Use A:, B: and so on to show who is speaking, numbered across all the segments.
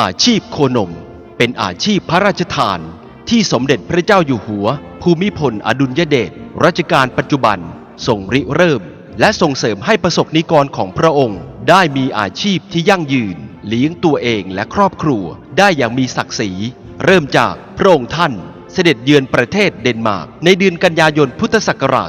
A: อาชีพโคนม เป็นอาชีพพระราชทาน ที่สมเด็จพระเจ้าอยู่หัว ภูมิพลอดุลยเดชรัชกาลปัจจุบันทรงริเริ่ม และส่งเสริมให้ประสบนิกรของพระองค์ ได้มีอาชีพที่ยั่งยืน เลี้ยงตัวเองและครอบครัวได้อย่างมีศักดิ์ศรี เริ่มจากพระองค์ท่าน เสด็จเยือนประเทศเดนมาร์กในเดือนกันยายนพุทธศักราช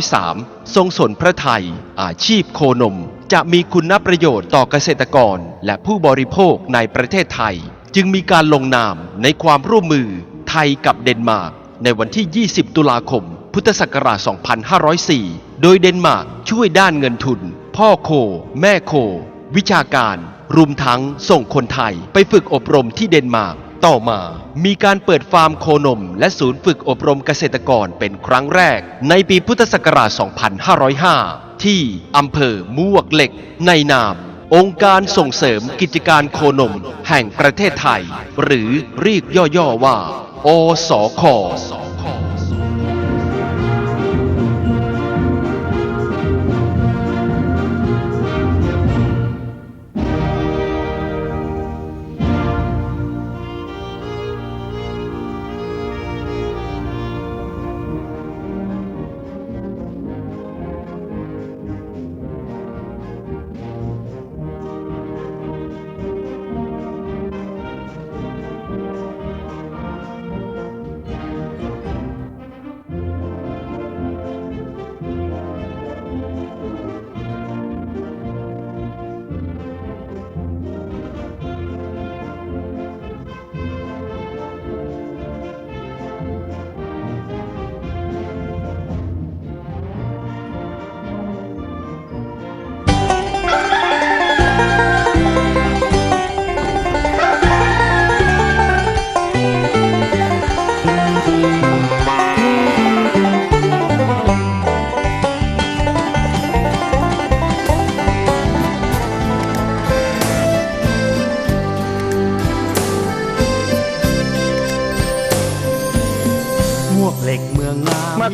A: 2503 ทรงสนพระไทยอาชีพโคนม จะมีคุณประโยชน์ต่อเกษตรกรและผู้บริโภคในประเทศไทย จึงมีการลงนามในความร่วมมือไทยกับเดนมาร์กในวันที่ 20 ตุลาคม พุทธศักราช 2504 โดยเดนมาร์กช่วยด้านเงินทุน พ่อโค แม่โค วิชาการ รวมทั้งส่งคนไทยไปฝึกอบรมที่เดนมาร์ก ต่อมามีการเปิดฟาร์มโคนม และศูนย์ฝึกอบรมเกษตรกรเป็นครั้งแรก ในปีพุทธศักราช 2505 ที่อำเภอมวกเหล็ก ในนาม องค์การส่งเสริมกิจการโคนม แห่งประเทศไทย หรือเรียกย่อๆว่า อสค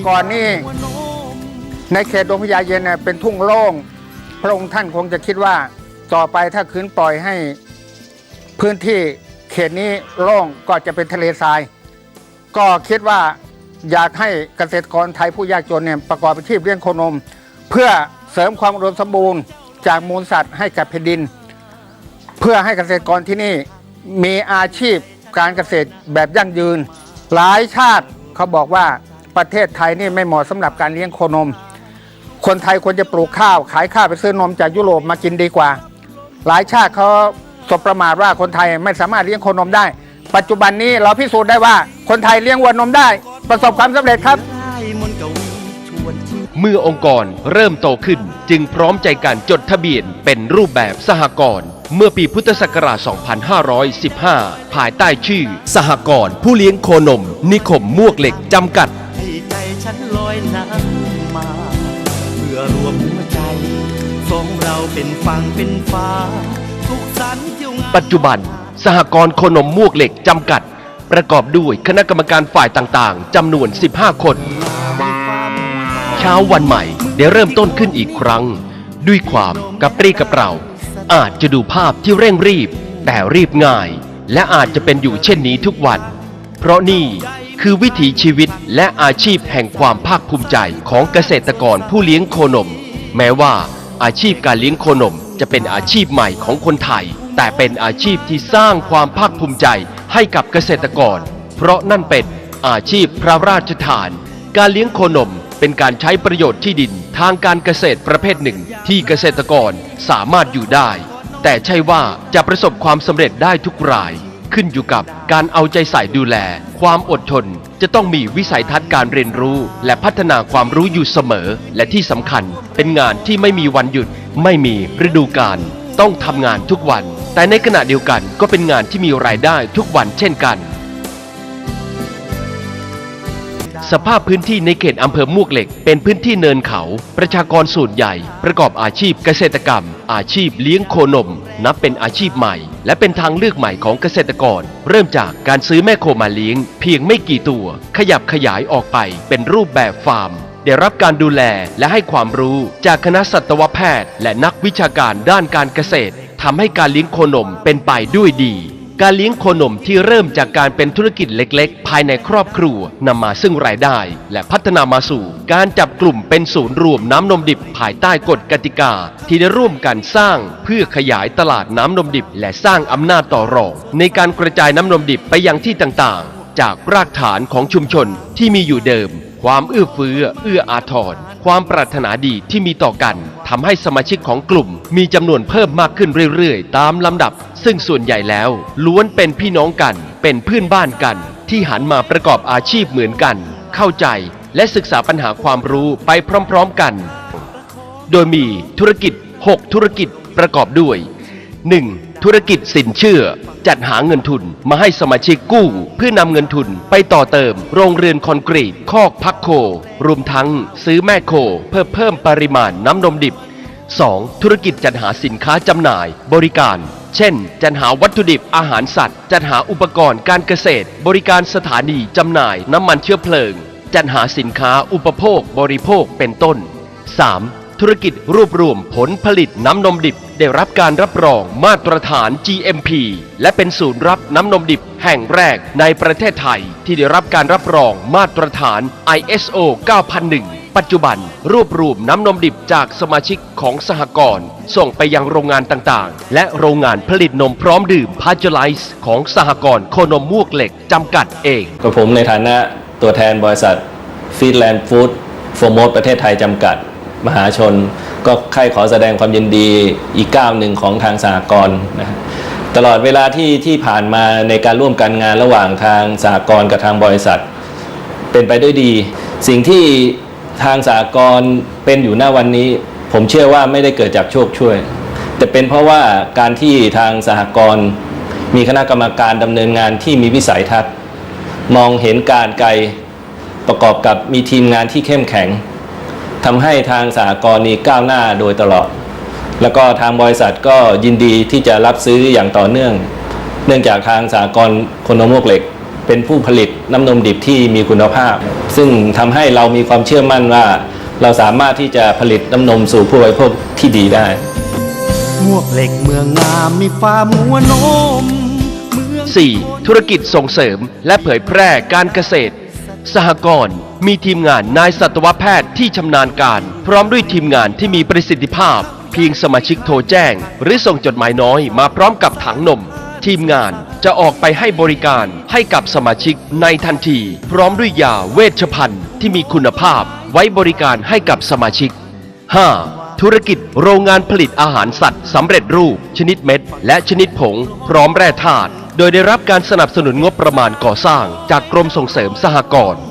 B: ก่อ
C: นนี่ในเขตดงพญาเย็นเป็นทุ่งโล่ง พระองค์ท่านคงจะคิดว่าต่อไปถ้าคืนปล่อยให้พื้นที่เขตนี้โล่งก็จะเป็นทะเลทราย ก็คิดว่าอยากให้เกษตรกรไทยผู้ยากจนเนี่ยประกอบอาชีพเลี้ยงโคนม เพื่อเสริมความอุดมสมบูรณ์จากมูลสัตว์ให้กับแผ่นดิน เพื่อให้เกษตรกรที่นี่มีอาชีพการเกษตรแบบยั่งยืน หลายชาติเขาบอกว่า ประเทศไทยนี่ไม่เหมาะสำหรับการเลี้ยงโคนม คนไทยควรจะปลูกข้าว ขายข้าวไปซื้อนมจากยุโรปมากินดีกว่า หลายชาติเขาสบประมาทว่าคนไทยไม่สามารถเลี้ยงโคนมได้ ปัจจุบันนี้เราพิสูจน์ได้ว่าคนไทยเลี้ยงวัวนมได้ ประสบความสำเร็จครับ
A: เมื่อองค์กรเริ่มโตขึ้นจึงพร้อมใจการจดทะเบียนเป็นรูปแบบสหกรณ์เมื่อปีพุทธศักราช 2515 ภายใต้ชื่อ สหกรณ์ผู้เลี้ยงโคนม นิคมมวกเหล็กจำกัด
B: เป็นฝั่งเป็นฟ้าทุกสันเที่ยวงาน
A: ปัจจุบัน สหกรณ์โคนมมวกเหล็กจำกัด ประกอบด้วยคณะกรรมการฝ่ายต่างๆจำนวน 15 คน เช้าวันใหม่ได้เริ่มต้นขึ้นอีกครั้ง ด้วยความกระปรี้กระเปร่า อาจจะดูภาพที่เร่งรีบ แต่รีบง่าย และอาจจะเป็นอยู่เช่นนี้ทุกวัน เพราะนี่คือวิถีชีวิตและอาชีพแห่งความภาคภูมิใจของเกษตรกรผู้เลี้ยงโคนม แม้ว่า อาชีพการเลี้ยงโคนมจะเป็นอาชีพใหม่ของคนไทย แต่เป็นอาชีพที่สร้างความภาคภูมิใจให้กับเกษตรกร เพราะนั่นเป็นอาชีพพระราชทาน การเลี้ยงโคนมเป็นการใช้ประโยชน์ที่ดินทางการเกษตรประเภทหนึ่ง ที่เกษตรกรสามารถอยู่ได้ แต่ใช่ว่าจะประสบความสำเร็จได้ทุกราย ขึ้นอยู่กับการเอาใจใส่ดูแล ความอดทน จะต้องมีวิสัยทัศน์การเรียนรู้ และพัฒนาความรู้อยู่เสมอ และที่สำคัญ เป็นงานที่ไม่มีวันหยุด ไม่มีฤดูกาลต้องทำงานทุกวัน แต่ในขณะเดียวกันก็เป็นงานที่มีรายได้ทุกวันเช่นกัน สภาพพื้นที่ในเขตอำเภอมวกเหล็ก เป็นพื้นที่เนินเขา ประชากรส่วนใหญ่ ประกอบอาชีพเกษตรกรรม อาชีพเลี้ยงโคนม นับเป็นอาชีพใหม่ และเป็นทางเลือกใหม่ของเกษตรกร เริ่มจากการซื้อแม่โคมาเลี้ยง เพียงไม่กี่ตัว ขยับขยายออกไปเป็นรูปแบบฟาร์มได้รับการดูแลและให้ความรู้จากคณะสัตวแพทย์ และนักวิชาการด้านการเกษตรทำให้การเลี้ยงโคนมเป็นไปด้วยดี การเลี้ยงโคนมที่เริ่มจากการเป็นธุรกิจเล็กๆ ภายในครอบครัวนำมาซึ่งรายได้ และพัฒนามาสู่ การจับกลุ่มเป็นศูนย์รวมน้ำนมดิบภายใต้กฎกติกา ที่ได้ร่วมกันสร้างเพื่อขยายตลาดน้ำนมดิบ และสร้างอำนาจต่อรอง ในการกระจายน้ำนมดิบไปยังที่ต่างๆ จากรากฐานของชุมชนที่มีอยู่เดิม ความเอื้อเฟื้อเอื้ออาทร ความปรารถนาดีที่มีต่อกันทำให้สมาชิกของกลุ่มมีจำนวนเพิ่มมากขึ้นเรื่อยๆ ตามลำดับ ซึ่งส่วนใหญ่แล้ว ล้วนเป็นพี่น้องกัน เป็นเพื่อนบ้านกัน ที่หันมาประกอบอาชีพเหมือนกัน เข้าใจและศึกษาปัญหาความรู้ไปพร้อมๆกัน โดยมีธุรกิจ 6 ธุรกิจประกอบด้วย 1. ธุรกิจสินเชื่อ จัดหาเงินทุนมาให้สมาชิกกู้ เพื่อนำเงินทุนไปต่อเติม โรงเรือนคอนกรีต คอกพักโค รวมทั้งซื้อแม่โค เพื่อเพิ่มปริมาณน้ำนมดิบ 2. ธุรกิจจัดหาสินค้าจำหน่าย บริการ เช่น จัดหาวัตถุดิบอาหารสัตว์ จัดหาอุปกรณ์การเกษตร บริการสถานีจำหน่ายน้ำมันเชื้อเพลิง จัดหาสินค้าอุปโภคบริโภคเป็นต้น 3. ธุรกิจรวบรวมผลผลิตน้ำนมดิบ ได้รับการรับรองมาตรฐาน GMP และเป็นศูนย์รับน้ำนมดิบแห่งแรกในประเทศไทย ที่ได้รับการรับรองมาตรฐาน ISO 9001 ปัจจุบันรวบรวมน้ำนมดิบจากสมาชิกของสหกรณ์ส่งไปยังโรงงานต่างๆ และโรงงานผลิตนมพร้อมดื่มพาจไลซ์ของสหกรณ์โคนมมวกเหล็กจำกัดเอง
D: กับผมในฐานะตัวแทนบริษัทฟีดแลนด์ฟู้ดโฟร์โมประเทศไทยจำกัด มหาชน ก็ใครขอแสดงความยินดีอีกก้าวหนึ่งของทางสหกรณ์นะฮะตลอดเวลาที่ที่ผ่านมาในการร่วมกันงานระหว่างทางสหกรณ์กับทางบริษัท เป็นไปด้วยดี สิ่งที่ทางสากลเป็นอยู่หน้าวันนี้ ผมเชื่อว่าไม่ได้เกิดจากโชคช่วย แต่เป็นเพราะว่าการที่ทางสหกรณ์มีคณะกรรมการดำเนินงานที่มีวิสัยทัศน์ มองเห็นการไกลประกอบกับมีทีมงานที่เข้มแข็ง ทำให้ทางสหกรณ์นี้ก้าวหน้าโดยตลอด แล้วก็ทางบริษัทก็ยินดีที่จะรับซื้ออย่างต่อเนื่อง เนื่องจากทางสหกรณ์คนนมวกเหล็ก เป็นผู้ผลิตน้ำนมดิบที่มีคุณภาพ ซึ่งทำให้เรามีความเชื่อมั่นว่า เราสามารถที่จะผลิตน้ำนมสู่ผู้บริโภคที่ดีได้
B: มวกเหล็กเมืองงามมีฟาร์มหัวนม
A: 4. ธุรกิจส่งเสริมและเผยแพร่การเกษตร สหกรณ์ มีทีมงานนายสัตวแพทย์ที่ชำนาญการ พร้อมด้วยทีมงานที่มีประสิทธิภาพ เพียงสมาชิกโทรแจ้ง หรือส่งจดหมายน้อยมาพร้อมกับถังนม ทีมงานจะออกไปให้บริการให้กับสมาชิกในทันที พร้อมด้วยยาเวชภัณฑ์ที่มีคุณภาพไว้บริการให้กับสมาชิก 5. ธุรกิจโรงงานผลิตอาหารสัตว์สำเร็จรูป ชนิดเม็ด และชนิดผง พร้อมแร่ธาตุโดยได้รับการสนับสนุนงบประมาณก่อสร้างจากกรมส่งเสริมสหกรณ์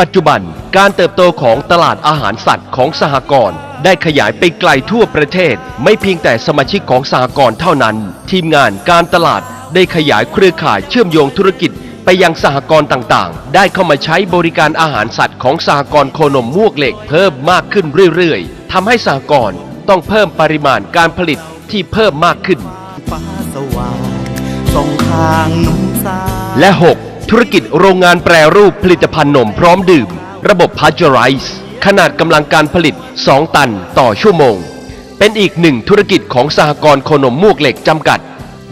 A: ปัจจุบันการเติบโตของตลาดอาหารสัตว์ของสหกรณ์ได้ขยายไปไกลทั่วประเทศ ไม่เพียงแต่สมาชิกของสหกรณ์เท่านั้น ทีมงานการตลาดได้ขยายเครือข่ายเชื่อมโยงธุรกิจไปยังสหกรณ์ต่างๆ ได้เข้ามาใช้บริการอาหารสัตว์ของสหกรณ์โคนมมวกเหล็กเพิ่มมากขึ้นเรื่อยๆทำให้สหกรณ์ต้องเพิ่มปริมาณการผลิตที่เพิ่มมากขึ้น
B: ฟ้าสว่างส่องทางน้ำสาย
A: และ 6. ธุรกิจโรงงานแปรรูปผลิตภัณฑ์นมพร้อมดื่ม ระบบพา s จ u r i z e ขนาดกำลังการผลิต 2 ตันต่อชั่วโมง เป็นอีกหนึ่งธุรกิจของสหกรณ์โคนมมวกเหล็กจำกัด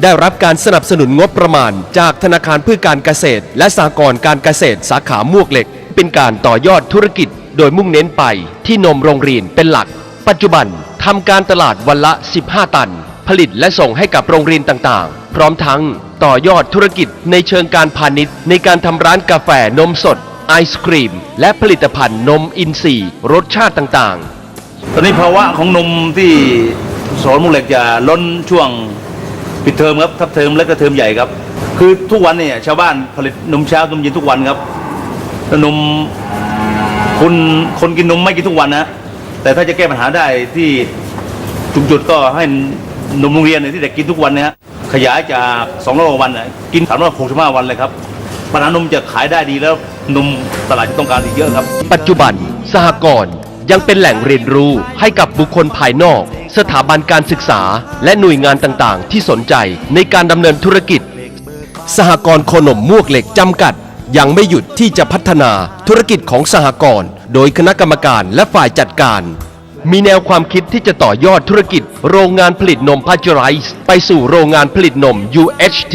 A: ได้รับการสนับสนุนงบประมาณ จากธนาคารเพื่อการเกษตร และสหกรณ์การเกษตรสาขามวกเหล็ก เป็นการต่อยอดธุรกิจ โดยมุ่งเน้นไปที่นมโรงเรียนเป็นหลัก ปัจจุบันทำการตลาดวันละ 15 ตัน ผลิตและส่งให้กับโรงเรียนต่างๆ พร้อมทั้ง ต่อยอดธุรกิจในเชิงการพาณิชย์ ในการทำร้านกาแฟนมสด ไอศครีม และผลิตภัณฑ์นมอินทรีย์ รสชาติต่างๆ
E: ตอนนี้ภาวะของนมที่สอนมุกเหล็กจะล้นช่วงปิดเทอมครับทับเทอมและก็เทอมใหญ่ครับ คือทุกวันเนี่ยชาวบ้านผลิตนมเช้านมเย็นทุกวันครับแล้วนมคนคนกินนมไม่กินทุกวันนะแต่ถ้าจะแก้ปัญหาได้ที่จุดจุดๆก็ให้นมโรงเรียนเนี่ยที่เด็กกินทุกวันเนะฮะ ขยายจากสองร้อยวันน่ะกินสามร้อยหกสิบห้าวันเลยครับปัญหานมจะขายได้ดีแล้วนมตลาดจะต้องการอีกเยอะครับ
A: ปัจจุบันสหกรณ์ยังเป็นแหล่งเรียนรู้ให้กับบุคคลภายนอก สถาบันการศึกษา และหน่วยงานต่างๆ ที่สนใจในการดำเนินธุรกิจ สหกรณ์โคนมมวกเหล็กจำกัด ยังไม่หยุดที่จะพัฒนาธุรกิจของสหกรณ์โดยคณะกรรมการและฝ่ายจัดการ มีแนวความคิดที่จะต่อยอดธุรกิจ โรงงานผลิตนมพาสเจอไรส์ไปสู่โรงงานผลิตนม UHT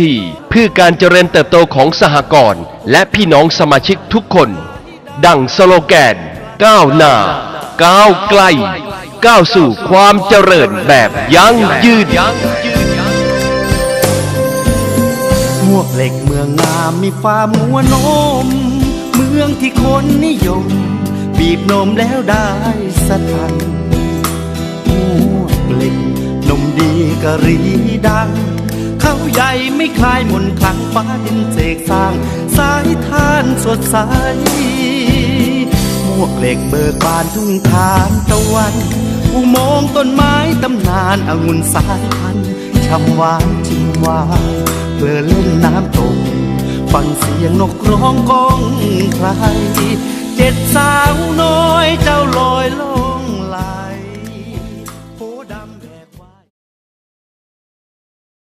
A: เพื่อการเจริญเติบโตของสหกรณ์และพี่น้องสมาชิกทุกคน ดังสโลแกน ก้าวหน้า ก้าวไกล ก้าวสู่ความเจริญแบบยั่งยืน
B: มวกเหล็กเมืองงามมีฟาร์มหัวนม เมืองที่คนนิยม บีบนมแล้วได้สตังมวกเหล็กนมดีกะรีดัง เขาใหญ่ไม่คลายมนคลังฟ้าดินเสกสร้าง สายทานสดใสมวกเหล็กเบิกบานทุ่งทานตะวันอุโมงต้นไม้ตำนานองุ่นสายพันธุ์ช่ำหวานชิมหวานเพลินเล่นน้ำตกฟังเสียงนกร้องก้องใคร เจ็ดสาวน้อยเจ้าลอยลอย